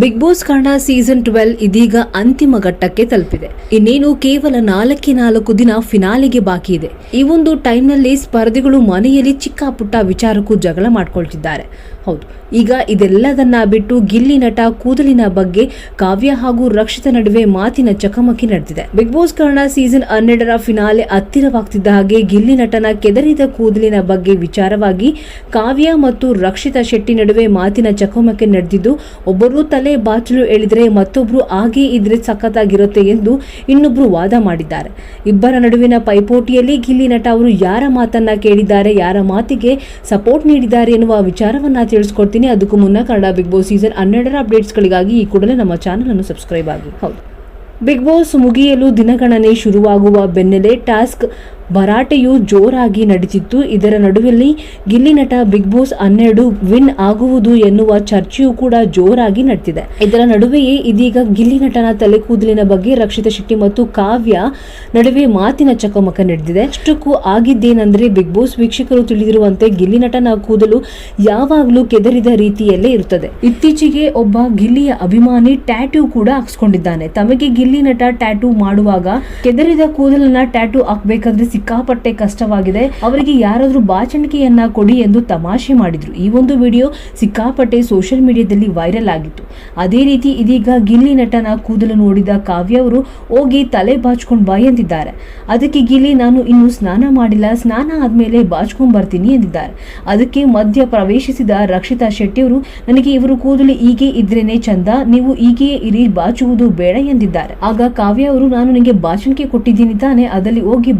Bigg Boss Kannada season twelve ಇದೀಗ ಅಂತಿಮ ಘಟ್ಟಕ್ಕೆ ತಲುಪಿದೆ. ಇನ್ನೇನು ಕೇವಲ ನಾಲ್ಕೇ ನಾಲ್ಕು ದಿನ ಫಿನಾಲಿಗೆ ಬಾಕಿ ಇದೆ. ಈ ಒಂದು ಟೈಮ್ನಲ್ಲಿ ಸ್ಪರ್ಧಿಗಳು ಮನೆಯಲ್ಲಿ ಚಿಕ್ಕ ಪುಟ್ಟ ವಿಚಾರಕ್ಕೂ ಜಗಳ ಮಾಡ್ಕೊಳ್ತಿದ್ದಾರೆ. ಹೌದು. ಈಗ ಇದೆಲ್ಲದನ್ನ ಬಿಟ್ಟು ಗಿಲ್ಲಿ ನಟ ಕೂದಲಿನ ಬಗ್ಗೆ ಕಾವ್ಯ ಹಾಗೂ ರಕ್ಷಿತ ನಡುವೆ ಮಾತಿನ ಚಕಮಕಿ ನಡೆದಿದೆ. ಬಿಗ್ ಬಾಸ್ ಕನ್ನಡ ಸೀಸನ್ ಹನ್ನೆರಡರ ಫಿನಾಲೆ ಹತ್ತಿರವಾಗ್ತಿದ್ದ ಹಾಗೆ ಗಿಲ್ಲಿ ನಟನ ಕೆದರಿದ ಕೂದಲಿನ ಬಗ್ಗೆ ವಿಚಾರವಾಗಿ ಕಾವ್ಯ ಮತ್ತು ರಕ್ಷಿತಾ ಶೆಟ್ಟಿ ನಡುವೆ ಮಾತಿನ ಚಕಮಕಿ ನಡೆದಿದ್ದು, ಒಬ್ಬರು ತಲೆ ಬಾಚಲು ಎಳೆದರೆ ಮತ್ತೊಬ್ಬರು ಹಾಗೆ ಇದ್ರೆ ಸಖತ್ತಾಗಿರುತ್ತೆ ಎಂದು ಇನ್ನೊಬ್ಬರು ವಾದ ಮಾಡಿದ್ದಾರೆ. ಇಬ್ಬರ ನಡುವಿನ ಪೈಪೋಟಿಯಲ್ಲಿ ಗಿಲ್ಲಿ ನಟ ಅವರು ಯಾರ ಮಾತನ್ನ ಕೇಳಿದ್ದಾರೆ, ಯಾರ ಮಾತಿಗೆ ಸಪೋರ್ಟ್ ನೀಡಿದ್ದಾರೆ ಎನ್ನುವ ವಿಚಾರವನ್ನ ತಿಳಿಸ್ಕೊಡ್ತೀನಿ. ಅದಕ್ಕೂ ಮುನ್ನ ಕನ್ನಡ ಬಿಗ್ ಬಾಸ್ ಸೀಸನ್ ಹನ್ನೆರಡರ ಅಪ್ಡೇಟ್ಸ್ಗಳಿಗಾಗಿ ಈ ಕೂಡಲೇ ನಮ್ಮ ಚಾನಲ್ ಅನ್ನು ಸಬ್ಸ್ಕ್ರೈಬ್ ಆಗಿ. ಹೌದು. ಬಿಗ್ ಬಾಸ್ ಮುಗಿಯಲು ದಿನಗಣನೆ ಶುರುವಾಗುವ ಬೆನ್ನಲ್ಲೇ ಟಾಸ್ಕ್ ಭರಾಟೆಯು ಜೋರಾಗಿ ನಡೀತಿತ್ತು. ಇದರ ನಡುವೆಲ್ಲಿ ಗಿಲ್ಲಿ ನಟ ಬಿಗ್ ಬಾಸ್ ಹನ್ನೆರಡು ವಿನ್ ಆಗುವುದು ಎನ್ನುವ ಚರ್ಚೆಯೂ ಕೂಡ ಜೋರಾಗಿ ನಡೆದಿದೆ ಇದರ ನಡುವೆಯೇ ಇದೀಗ ಗಿಲ್ಲಿ ನಟನ ತಲೆ ಕೂದಲಿನ ಬಗ್ಗೆ ರಕ್ಷಿತಾ ಶೆಟ್ಟಿ ಮತ್ತು ಕಾವ್ಯ ನಡುವೆ ಮಾತಿನ ಚಕಮಕ ನಡೆದಿದೆ. ಅಷ್ಟಕ್ಕೂ ಆಗಿದ್ದೇನೆಂದ್ರೆ ಬಿಗ್ ಬಾಸ್ ವೀಕ್ಷಕರು ತಿಳಿದಿರುವಂತೆ ಗಿಲ್ಲಿ ನಟನ ಕೂದಲು ಯಾವಾಗಲೂ ಕೆದರಿದ ರೀತಿಯಲ್ಲೇ ಇರುತ್ತದೆ. ಇತ್ತೀಚೆಗೆ ಒಬ್ಬ ಗಿಲ್ಲಿಯ ಅಭಿಮಾನಿ ಟ್ಯಾಟೂ ಕೂಡ ಹಾಕ್ಸ್ಕೊಂಡಿದ್ದಾನೆ. ತಮಗೆ ಗಿಲ್ಲಿ ನಟ ಟ್ಯಾಟೂ ಮಾಡುವಾಗ ಕೆದರಿದ ಕೂದಲನ್ನ ಟ್ಯಾಟೂ ಹಾಕ್ಬೇಕಾದ್ರೆ ಸಿಕ್ಕಾಪಟ್ಟೆ ಕಷ್ಟವಾಗಿದೆ. ಅವರಿಗೆ ಯಾರಾದರೂ ಬಾಚಣಿಕೆಯನ್ನ ಕೊಡಿ ಎಂದು ತಮಾಷೆ ಮಾಡಿದ್ರು. ಈ ಒಂದು ವಿಡಿಯೋ ಸಿಕ್ಕಾಪಟ್ಟೆ ಸೋಷಿಯಲ್ ಮೀಡಿಯಾದಲ್ಲಿ ವೈರಲ್ ಆಗಿತ್ತು. ಅದೇ ರೀತಿ ಇದೀಗ ಗಿಲ್ಲಿ ನಟನ ಕೂದಲು ನೋಡಿದ ಕಾವ್ಯ ಅವರು ಹೋಗಿ ತಲೆ ಬಾಚ್ಕೊಂಡು ಬಾ ಎಂದಿದ್ದಾರೆ. ಅದಕ್ಕೆ ಗಿಲ್ಲಿ, ನಾನು ಇನ್ನು ಸ್ನಾನ ಮಾಡಿಲ್ಲ, ಸ್ನಾನ ಆದಮೇಲೆ ಬಾಚ್ಕೊಂಡು ಬರ್ತೀನಿ ಎಂದಿದ್ದಾರೆ. ಅದಕ್ಕೆ ಮಧ್ಯ ಪ್ರವೇಶಿಸಿದ ರಕ್ಷಿತಾ ಶೆಟ್ಟಿ ಅವರು, ನನಗೆ ಇವರು ಕೂದಲು ಹೀಗೆ ಇದ್ರೇನೆ ಚಂದ, ನೀವು ಹೀಗೆಯೇ ಇರಿ, ಬಾಚುವುದು ಬೇಡ ಎಂದಿದ್ದಾರೆ. ಆಗ ಕಾವ್ಯ ಅವರು, ನಾನು ನಿಮಗೆ ಬಾಚಣಿಕೆ ಕೊಟ್ಟಿದ್ದೀನಿ ತಾನೆ, ಅದಲ್ಲಿ ಹೋಗಿ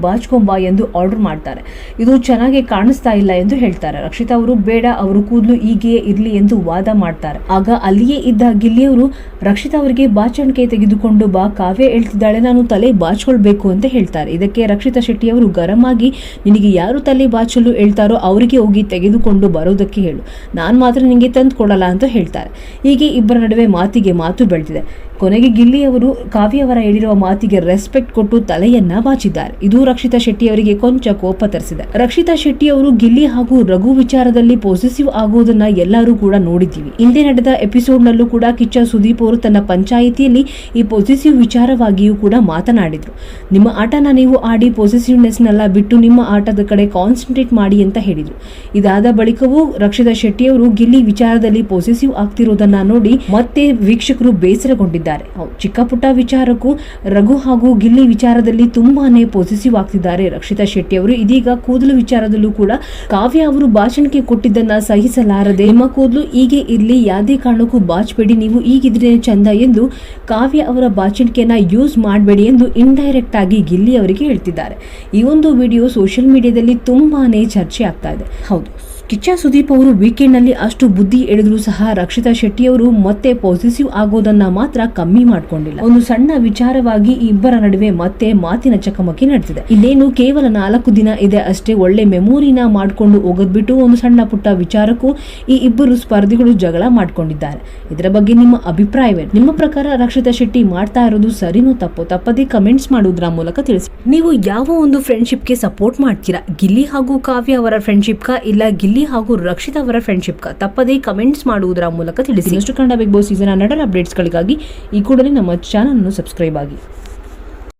ಬಾಚ್ಕೊಂಬ ಎಂದು ಆರ್ಡರ್ ಮಾಡ್ತಾರೆ. ಇದು ಚೆನ್ನಾಗಿ ಕಾಣಿಸ್ತಾ ಇಲ್ಲ ಎಂದು ಹೇಳ್ತಾರೆ. ರಕ್ಷಿತಾ ಅವರು, ಬೇಡ, ಅವರು ಕೂದಲು ಹೀಗೆಯೇ ಇರಲಿ ಎಂದು ವಾದ ಮಾಡ್ತಾರೆ. ಆಗ ಅಲ್ಲಿಯೇ ಇದ್ದ ಗಿಲ್ಲಿಯವರು ರಕ್ಷಿತಾ ಅವರಿಗೆ ಬಾಚಣಿಕೆ ತೆಗೆದುಕೊಂಡು ಬಾ, ಕಾವ್ಯ ಹೇಳ್ತಿದ್ದಾಳೆ, ನಾನು ತಲೆ ಬಾಚ್ಕೊಳ್ಬೇಕು ಅಂತ ಹೇಳ್ತಾರೆ. ಇದಕ್ಕೆ ರಕ್ಷಿತಾ ಶೆಟ್ಟಿ ಅವರು ಗರಂ ಆಗಿ ನಿನಗೆ ಯಾರು ತಲೆ ಬಾಚಲು ಹೇಳ್ತಾರೋ ಅವರಿಗೆ ಹೋಗಿ ತೆಗೆದುಕೊಂಡು ಬರೋದಕ್ಕೆ ಹೇಳು. ನಾನು ಮಾತ್ರ ನಿನಗೆ ತಂದು ಕೊಡಲ್ಲ ಅಂತ ಹೇಳ್ತಾರೆ. ಹೀಗೆ ಇಬ್ಬರ ನಡುವೆ ಮಾತಿಗೆ ಮಾತು ಬೆಳೆದಿದೆ. ಕೊನೆಗೆ ಗಿಲ್ಲಿಯವರು ಕಾವ್ಯವರ ಹೇಳಿರುವ ಮಾತಿಗೆ ರೆಸ್ಪೆಕ್ಟ್ ಕೊಟ್ಟು ತಲೆಯನ್ನ ಬಾಚಿದ್ದಾರೆ. ಇದು ರಕ್ಷಿತಾ ಶೆಟ್ಟಿ ಅವರಿಗೆ ಕೊಂಚ ಕೋಪ ತರಿಸಿದೆ. ರಕ್ಷಿತಾ ಶೆಟ್ಟಿ ಅವರು ಗಿಲ್ಲಿ ಹಾಗೂ ರಘು ವಿಚಾರದಲ್ಲಿ ಪಾಸಿಟಿವ್ ಆಗುವುದನ್ನ ಎಲ್ಲರೂ ಕೂಡ ನೋಡಿದ್ದೀವಿ. ಹಿಂದೆ ನಡೆದ ಎಪಿಸೋಡ್ ನಲ್ಲೂ ಕೂಡ ಕಿಚ್ಚ ಸುದೀಪ್ ಅವರು ತನ್ನ ಪಂಚಾಯಿತಿಯಲ್ಲಿ ಈ ಪಾಸಿಟಿವ್ ವಿಚಾರವಾಗಿಯೂ ಕೂಡ ಮಾತನಾಡಿದ್ರು. ನಿಮ್ಮ ಆಟನ ನೀವು ಆಡಿ ಪೊಸೆಸಿವ್ನೆಸ್ ನೆಲ್ಲ ಬಿಟ್ಟು ನಿಮ್ಮ ಆಟದ ಕಡೆ ಕಾನ್ಸಂಟ್ರೇಟ್ ಮಾಡಿ ಅಂತ ಹೇಳಿದ್ರು. ಇದಾದ ಬಳಿಕವೂ ರಕ್ಷಿತಾ ಶೆಟ್ಟಿ ಅವರು ಗಿಲ್ಲಿ ವಿಚಾರದಲ್ಲಿ ಪಾಸಿಟಿವ್ ಆಗ್ತಿರೋದನ್ನ ನೋಡಿ ಮತ್ತೆ ವೀಕ್ಷಕರು ಬೇಸರಗೊಂಡಿದ್ದಾರೆ. ಚಿಕ್ಕ ಪುಟ್ಟ ವಿಚಾರಕ್ಕೂ ರಘು ಹಾಗೂ ಗಿಲ್ಲಿ ವಿಚಾರದಲ್ಲಿ ತುಂಬಾನೇ ಪಾಸಿಟಿವ್ ಆಗ್ತಿದ್ದಾರೆ ರಕ್ಷಿತಾ ಶೆಟ್ಟಿ ಅವರು ಇದೀಗ ಕೂದಲು ವಿಚಾರದಲ್ಲೂ ಕೂಡ ಕಾವ್ಯ ಅವರು ಭಾಷಣಕ್ಕೆ ಕೊಟ್ಟಿದ್ದನ್ನ ಸಹಿಸಲಾರದೆ ನಿಮ್ಮ ಕೂದಲು ಹೀಗೆ ಇರಲಿ, ಯಾವುದೇ ಕಾರಣಕ್ಕೂ ಬಾಚ್ಬೇಡಿ, ನೀವು ಈಗಿದ್ರೆ ಚಂದ ಎಂದು ಕಾವ್ಯ ಅವರ ಭಾಷಣಿಕೆಯನ್ನ ಯೂಸ್ ಮಾಡಬೇಡಿ ಎಂದು ಇಂಡೈರೆಕ್ಟ್ ಆಗಿ ಗಿಲ್ಲಿ ಅವರಿಗೆ ಹೇಳ್ತಿದ್ದಾರೆ. ಈ ಒಂದು ವಿಡಿಯೋ ಸೋಷಿಯಲ್ ಮೀಡಿಯಾದಲ್ಲಿ ತುಂಬಾನೇ ಚರ್ಚೆ ಆಗ್ತಾ ಇದೆ. ಹೌದು. ಕಿಚ್ಚ ಸುದೀಪ್ ಅವರು ವೀಕೆಂಡ್ನಲ್ಲಿ ಅಷ್ಟು ಬುದ್ಧಿ ಎಳೆದರೂ ಸಹ ರಕ್ಷಿತಾ ಶೆಟ್ಟಿ ಅವರು ಮತ್ತೆ ಪಾಸಿಟಿವ್ ಆಗೋದನ್ನ ಮಾತ್ರ ಕಮ್ಮಿ ಮಾಡಿಕೊಂಡಿಲ್ಲ. ಒಂದು ಸಣ್ಣ ವಿಚಾರವಾಗಿ ಇಬ್ಬರ ನಡುವೆ ಮತ್ತೆ ಮಾತಿನ ಚಕಮಕಿ ನಡೆದಿದೆ. ಇದೇನು ಕೇವಲ ನಾಲ್ಕು ದಿನ ಇದೆ ಅಷ್ಟೇ, ಒಳ್ಳೆ ಮೆಮೊರಿನ ಮಾಡಿಕೊಂಡು ಹೋಗೋದ್ಬಿಟ್ಟು ಒಂದು ಸಣ್ಣ ಪುಟ್ಟ ವಿಚಾರಕ್ಕೂ ಈ ಇಬ್ಬರು ಸ್ಪರ್ಧಿಗಳು ಜಗಳ ಮಾಡ್ಕೊಂಡಿದ್ದಾರೆ. ಇದರ ಬಗ್ಗೆ ನಿಮ್ಮ ಅಭಿಪ್ರಾಯವೇ ನಿಮ್ಮ ಪ್ರಕಾರ ರಕ್ಷಿತಾ ಶೆಟ್ಟಿ ಮಾಡ್ತಾ ಇರೋದು ಸರಿನೂ ತಪ್ಪು? ತಪ್ಪದೇ ಕಮೆಂಟ್ಸ್ ಮಾಡುವುದರ ಮೂಲಕ ತಿಳಿಸಿ. ನೀವು ಯಾವ ಒಂದು ಫ್ರೆಂಡ್ಶಿಪ್ಗೆ ಸಪೋರ್ಟ್ ಮಾಡ್ತೀರಾ? ಗಿಲ್ಲಿ ಹಾಗೂ ಕಾವ್ಯ ಅವರ ಫ್ರೆಂಡ್ಶಿಪ್ಗ ಇಲ್ಲ ಗಿಲ್ಲಿ ಹಾಗೂ ರಕ್ಷಿತ್ ಅವರ ಫ್ರೆಂಡ್ಶಿಪ್ ತಪ್ಪದೇ ಕಮೆಂಟ್ಸ್ ಮಾಡುವುದರ ಮೂಲಕ ತಿಳಿಸಿ. ಇಷ್ಟು ಕನ್ನಡ ಬಿಗ್ ಬಾಸ್ ಸೀಸನ್ ಹನ್ನೆರಡರ ಅಪ್ಡೇಟ್ಸ್ಗಳಿಗಾಗಿ ಈ ಕೂಡಲೇ ನಮ್ಮ ಚಾನಲ್ ಅನ್ನು ಸಬ್ಸ್ಕ್ರೈಬ್ ಆಗಿ.